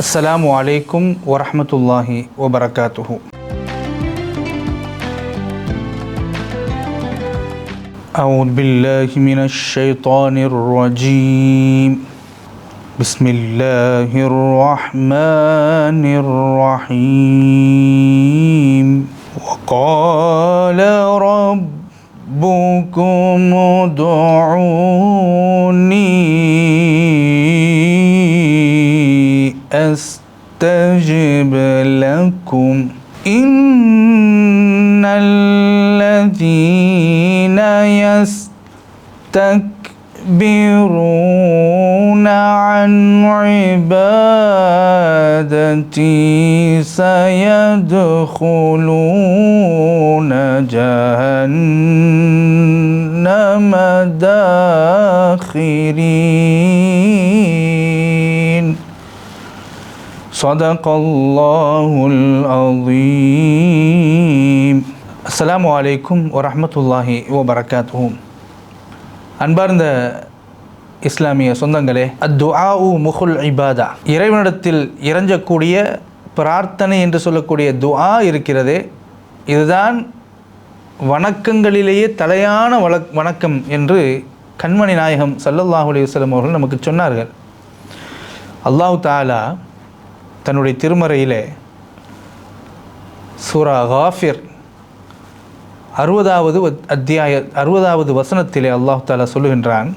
السلام عليكم ورحمة الله وبركاته. أعوذ بالله من الشيطان الرجيم. بسم الله الرحمن الرحيم. وقال ربكم ادعوني أستجب لكم إن الذين يستكبرون عن عبادتي سيدخلون جهنم. صدق الله العظيم السلام عليكم ورحمة الله وبركاته அன்பார்ந்த இஸ்லாமிய சொந்தங்களே அத்துஆஉ முகுல் இபாதா இறைவனிடத்தில் இறஞ்சக்கூடிய பிரார்த்தனை என்று சொல்லக்கூடிய துஆ இருக்கிறதே இதுதான் வணக்கங்களிலேயே தலையான வழக் வணக்கம் என்று கண்மணி நாயகம் சல்லல்லாஹு அலைஹி வஸல்லம் அவர்கள் நமக்கு சொன்னார்கள் அல்லாஹ் தாலா தன்னுடைய திருமறையிலே சூரா காஃபிர் அறுபதாவது வ- அத்தியாய அறுபதாவது வசனத்திலே அல்லாஹு தாலா சொல்லுகின்றான்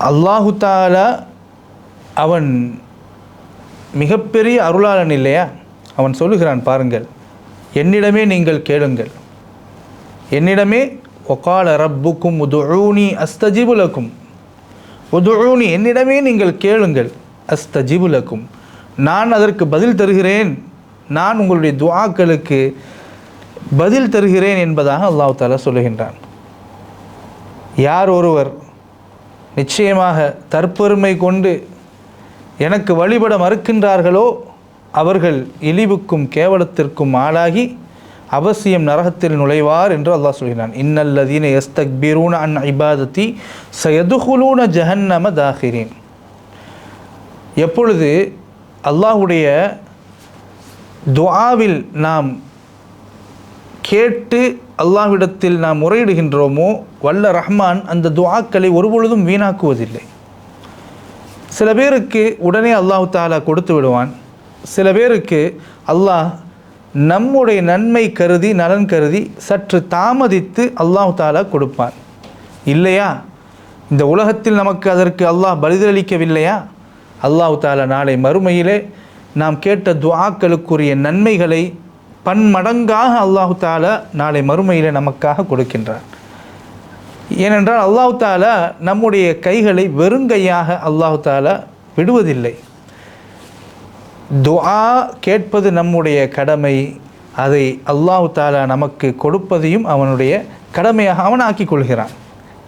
அல்லாஹு தாலா அவன் மிகப்பெரிய அருளாளன் இல்லையா? அவன் சொல்லுகிறான் பாருங்கள் என்னிடமே நீங்கள் கேளுங்கள். என்னிடமே ஒகால ரப்புக்கும் உதுஊனி அஸ்தஜிபுலக்கும் உதுஊனி என்னிடமே நீங்கள் கேளுங்கள். அஸ்தஜிபுலக்கும் நான் அதற்கு பதில் தருகிறேன். நான் உங்களுடைய துவாக்களுக்கு பதில் தருகிறேன் என்பதாக அல்லாஹ் தாலா சொல்லுகின்றான். யார் ஒருவர் நிச்சயமாக தற்பெருமை கொண்டு எனக்கு வழிபட மறுக்கின்றார்களோ அவர்கள் இழிவுக்கும் கேவலத்திற்கும் ஆளாகி அவசியம் நரகத்தில் நுழைவார் என்று அல்லாஹ் சொல்கிறான் இன்னல்லதீன எஸ்தக்பீரூன அன் இபாதத்தி சயதுகுலூன ஜஹன்னம தாகிரீன். எப்பொழுது அல்லாஹ்வுடைய துவாவில் நாம் கேட்டு அல்லாஹ்விடத்தில் நாம் முறையிடுகின்றோமோ வல்ல ரஹ்மான் அந்த துவாக்களை ஒருபொழுதும் வீணாக்குவதில்லை. சில பேருக்கு உடனே அல்லாஹு தாலா கொடுத்து விடுவான். சில பேருக்கு அல்லாஹ் நம்முடைய நன்மை கருதி நலன் கருதி சற்று தாமதித்து அல்லாஹ் தாலா கொடுப்பான். இல்லையா? இந்த உலகத்தில் நமக்கு அதற்கு அல்லாஹ் பலிதளிக்கவில்லையா? அல்லாஹ் தாலா நாளை மறுமையிலே நாம் கேட்ட துவாக்களுக்குரிய நன்மைகளை பன்மடங்காக அல்லாஹு தாலா நாளை மறுமையிலே நமக்காக கொடுக்கின்றான் ஏனென்றால் அல்லாஹு தாலா நம்முடைய கைகளை வெறுங்கையாக அல்லாஹு தாலா விடுவதில்லை. துஆ கேட்பது நம்முடைய கடமை அதை அல்லாஹு தாலா நமக்கு கொடுப்பதையும் அவனுடைய கடமையாக அவன் ஆக்கிக் கொள்கிறான்.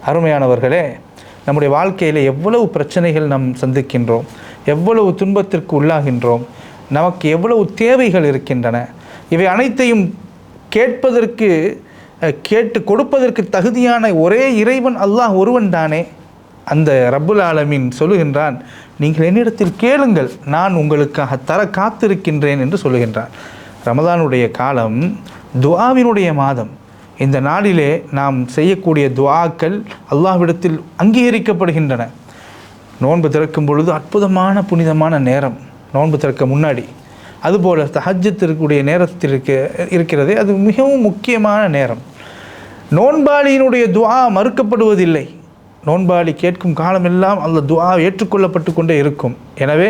அருமையானவர்களே நம்முடைய வாழ்க்கையில் எவ்வளவு பிரச்சனைகள் நாம் சந்திக்கின்றோம் எவ்வளவு துன்பத்திற்கு உள்ளாகின்றோம் நமக்கு எவ்வளவு தேவைகள் இருக்கின்றன இவை அனைத்தையும் கேட்பதற்கு கேட்டு கொடுப்பதற்கு தகுதியான ஒரே இறைவன் அல்லாஹ் ஒருவன் தானே? அந்த ரப்புல் ஆலமீன் சொல்லுகின்றான் நீங்கள் என்னிடத்தில் கேளுங்கள் நான் உங்களுக்காக தர காத்திருக்கின்றேன் என்று சொல்லுகின்றான். ரமதானுடைய காலம் துஆவினுடைய மாதம். இந்த நாளிலே நாம் செய்யக்கூடிய துவாக்கள் அல்லாஹ்விடத்தில் அங்கீகரிக்கப்படுகின்றன. நோன்பு திறக்கும் பொழுது அற்புதமான புனிதமான நேரம் நோன்பு திறக்க முன்னாடி. அதுபோல் தஹஜத்திற்குடைய இருக்கக்கூடிய நேரத்திற்கு இருக்கிறதே அது மிகவும் முக்கியமான நேரம். நோன்பாளியினுடைய துவா மறுக்கப்படுவதில்லை. நோன்பாளி கேட்கும் காலமெல்லாம் அந்த துவா ஏற்றுக்கொள்ளப்பட்டு கொண்டே இருக்கும். எனவே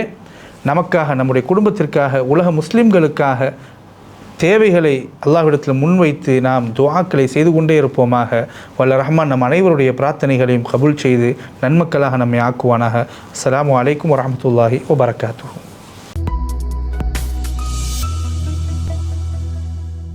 நமக்காக நம்முடைய குடும்பத்திற்காக உலக முஸ்லிம்களுக்காக தேவைகளை அல்லாஹ்விடத்தில் முன்வைத்து நாம் துவாக்களை செய்து கொண்டே இருப்போமாக. வல்ல ரஹ்மான் நம் அனைவருடைய பிரார்த்தனைகளையும் கபூல் செய்து நன்மக்களாக நம்மை ஆக்குவானாக. அஸ்ஸலாமு வலைக்கம் வரமத்துல்லாஹி வபரகாத்துஹு.